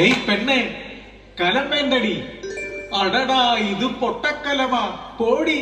Hey പെണ്ണെ കലം വേണ്ടടി. അടടാ ഇത് പൊട്ടക്കലമ. പോടി.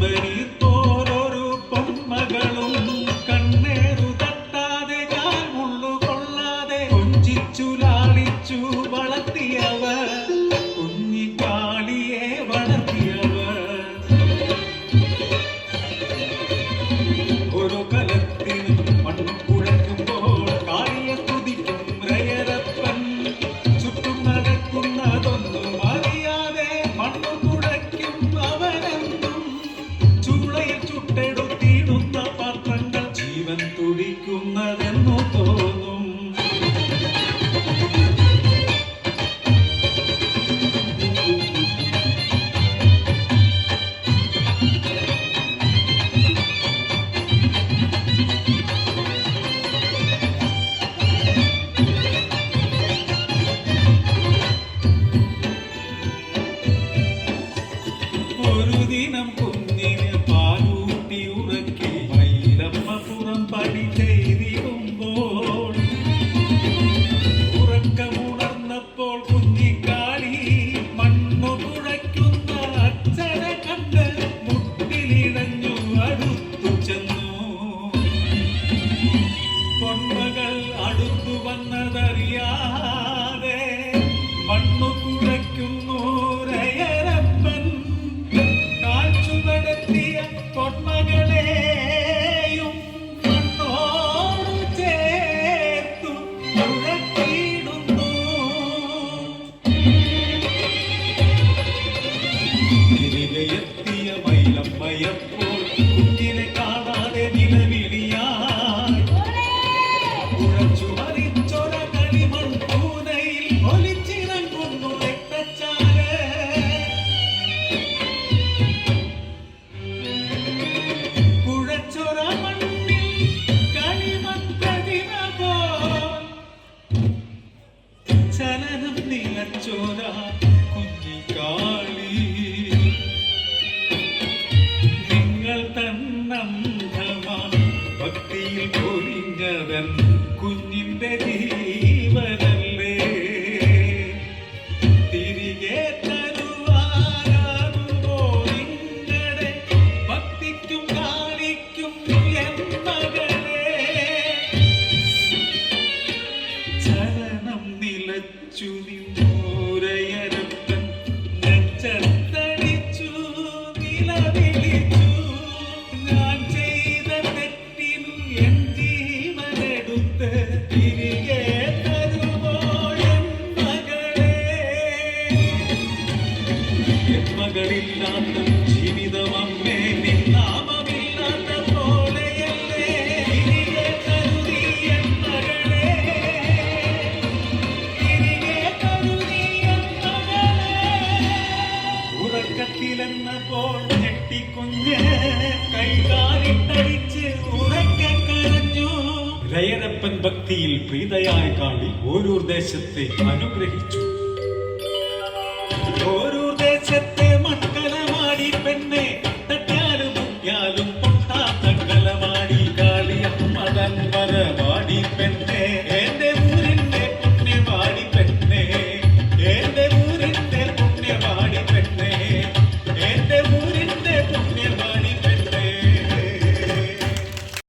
baby. ஒரு தினம் അമ്മയപ്പോൾ കുഞ്ഞിനെ കാണാതെ നില മകളില്ലാത്ത ജീവിതമാണ് കയ്യരപ്പൻ ഭക്തിയിൽ പ്രീതയായി കാണി ഓരൂർ ദേശത്തെ അനുഗ്രഹിച്ചു. ഓരൂർ ദേശത്തെ മൺകലമാടി പെണ്ണെ തട്ടി